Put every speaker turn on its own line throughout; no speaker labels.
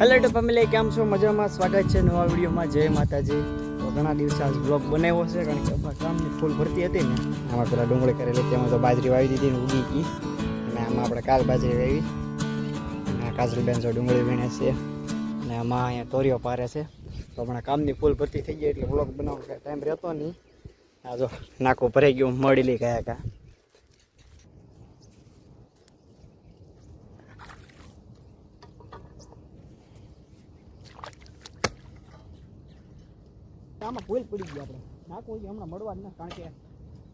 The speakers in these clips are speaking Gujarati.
હેલો ટુ ફેમિલી કેમ છો? મજામાં? સ્વાગત છે નવા વિડીયોમાં. જય માતાજી. તો ઘણા દિવસે આજ બ્લોગ બનાવ્યો છે, કારણ કે અમારા કામની ફૂલ ભરતી હતી ને. આમાં પેલા ડુંગળી કરેલી તેમાં તો બાજરી વાવી દીધી ને ઉગી ગઈ. અને આમાં આપણે કાલ બાજરી વાવી. અને કાજરી બેન જો ડુંગળી વીણે છે. અને આમાં અહીંયા તોરીઓ પારે છે. તો હમણાં કામની ફૂલ ભરતી થઈ ગઈ, એટલે બ્લોગ બનાવવાનો ટાઈમ રહેતો નહીં. આ જો નાકું ભરાઈ ગયું, મળી લઈ ગયા કા આમાં ભૂલ પડી ગઈ આપણે. નાખવું છે હમણાં મળવા જ ના, કારણ કે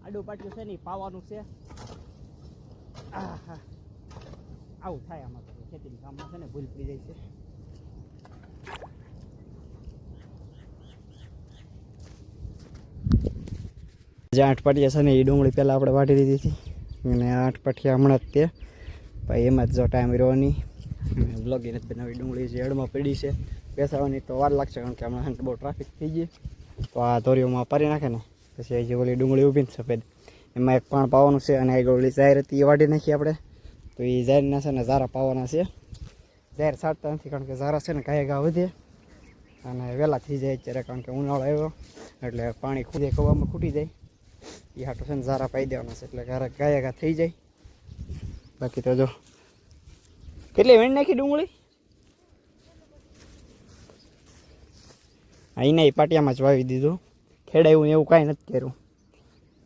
આડું પાટિયું છે ને પાવાનું છે. આવું થાય આમાં ખેતીની કામમાં છે ને ભૂલ પડી જાય છે. જે આઠ પાટિયા છે ને એ ડુંગળી પહેલાં આપણે વાટી દીધી હતી. અને આઠ પાટિયા હમણાં જ તે. ભાઈ, એમાં જ જો ટાઈમ રહેવાની. લગીને નથી બનાવી. ડુંગળી જે એડમાં પડી છે. બેસાવાની તો વાર લાગશે, કારણ કે હમણાં બહુ ટ્રાફિક થઈ ગઈ. તો આ ધોરીઓમાં પારી નાખે ને પછી જે ઓલી ડુંગળી ઊભી ને સફેદ, એમાં એક પાણ પાવાનું છે અને આગળ ઓલી જાહેર હતી એ વાઢી નાખીએ આપણે. તો એ જાહેરના છે ને ઝારા પાવાના છે. જાહેર સાટતા નથી કારણ કે ઝારા છે ને ગાય ગા વધે. અને વહેલા થઈ જાય અત્યારે કારણ કે ઉનાળો આવ્યો, એટલે પાણી ખૂટે ખવામાં ખૂટી જાય. એ હાટો છે ને ઝારા પાઈ દેવાના છે, એટલે ગાયા ઘા થઈ જાય. બાકી તો જો, કેટલી વીણ નાખી ડુંગળી? અહીંના એ પાટિયામાં જ વાવી દીધું. ખેડાયું એવું કાંઈ નથી કર્યું.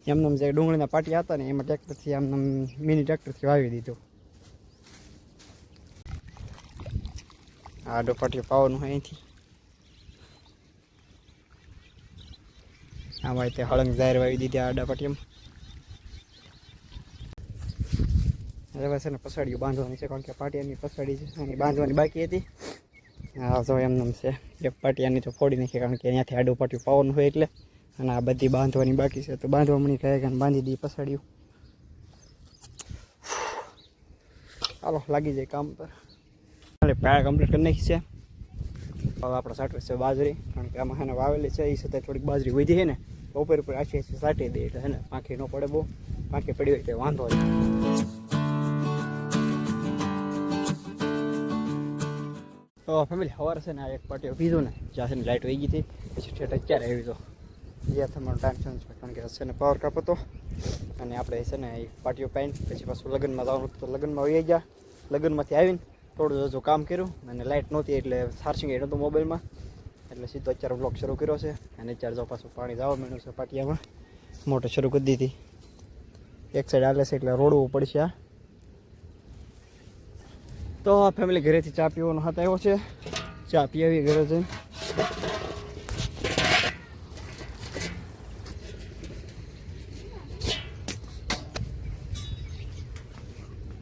એમને જે ડુંગળીના પાટિયા હતા ને એમાં ટ્રેક્ટરથી આમને મિની ટ્રેક્ટરથી વાવી દીધું. આડો પાટિયો પાવાનું હોય અહીંથી. આમાં તે હળંગ જાહેર વાવી દીધી આડા પાટિયામાં. હવે છે ને પસાડીઓ બાંધવાની છે, કારણ કે પાટિયાની પસાડી છે, એની બાંધવાની બાકી હતી. તો એમનેમ છે. એક પાટિયાની તો ફોડી નાખી, કારણ કે અહીંયાથી આડું પાટિયું પાવાનું હોય એટલે. અને આ બધી બાંધવાની બાકી છે. તો બાંધવા મળી કહે કે બાંધી દઈએ પસાડ્યું ચાલો લાગી જાય કામ પર. એટલે પાયા કમ્પ્લીટ કરી નાખી છે. હવે આપણે સાટવે છે બાજરી, કારણ કે આમાં એને વાવેલી છે એ સાથે થોડીક બાજરી વધી છે ને ઉપર ઉપર આછી આછી સાટી દે એટલે છે ને, પાંખી ન પડે બહુ. પાંખી પડી હોય તો વાંધો નહીં. તો ફેમિલી, સવારે છે ને આ એક પાટીઓ પીધું ને, જ્યાં છે ને લાઇટ વહી ગઈ હતી, પછી ઠેઠ અત્યારે આવી તો જ્યાં તમારો ટાઈમ છે કારણ કે છે ને પાવર કાપ હતો, અને આપણે છે ને એ પાટીઓ પાઈને, પછી પાછું લગ્નમાં જવાનું તો લગ્નમાં વહી ગયા. લગ્નમાંથી આવીને થોડું હજુ કામ કર્યું, અને લાઇટ નહોતી, એટલે ચાર્જિંગ એ નહોતું મોબાઈલમાં એટલે સીધો અત્યારે બ્લોક શરૂ કર્યો છે, અને અત્યારે જો પાછું પાણી જવા માંડ્યું છે પાટિયામાં. મોટર શરૂ કરી દીધી. એક સાઈડ આલે છે, એટલે રોડવું પડશે આ. તો ફેમિલી ઘરેથી ચા પીવાનો હાથ આવ્યો છે. ચા પી આવી ઘરે જઈને.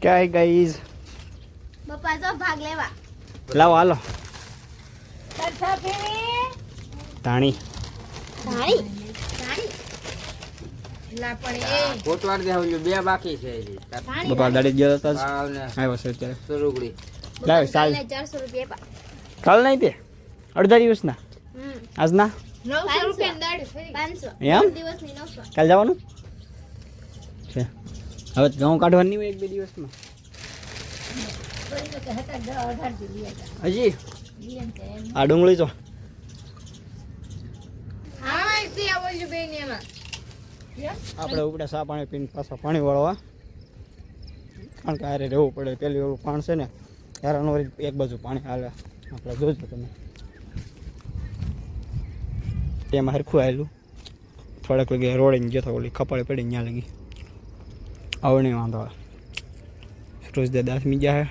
ક્યાંય ગાઈઝ
પપ્પા જો ભાગ લેવા.
લાવો હાલો.
તાણી ફેરી
કોટવાર દે બે બાકી છે હજી.
ધાણી
ગયો જ.
ને.
આવ્યો છે અત્યારે.
સુરુગડી
લાવ ચાલ.
400 રૂપિયા
કાલ નહીં તે? અડધા દિવસના? આજના?
900 રૂપિયા દડ 500
એમ?
દિવસની 900
કાલ જવાનું? છે. હવે ઘઉં કાઢવાની હોય એક બે દિવસમાં. હજી? આ ડુંગળી તો.
હા તે આવો જો બેન એમાં.
આપણે ઉપડે સા પાણી પીને પાછા પાણી વાળવા. કારણ કે આરે રહેવું પડે. પેલી ઓલું પાણ છે ને હેરાન વળી એક બાજુ પાણી હાલે. આપણે જોજો તમે. તેમાં હરખું આવેલું થોડાક લગી રોડીને ગયો ઓલી ખપાળે પડી ત્યાં લગી. આવડે વાંધો આવે. રોજ દે દાસ મી ગયા હે.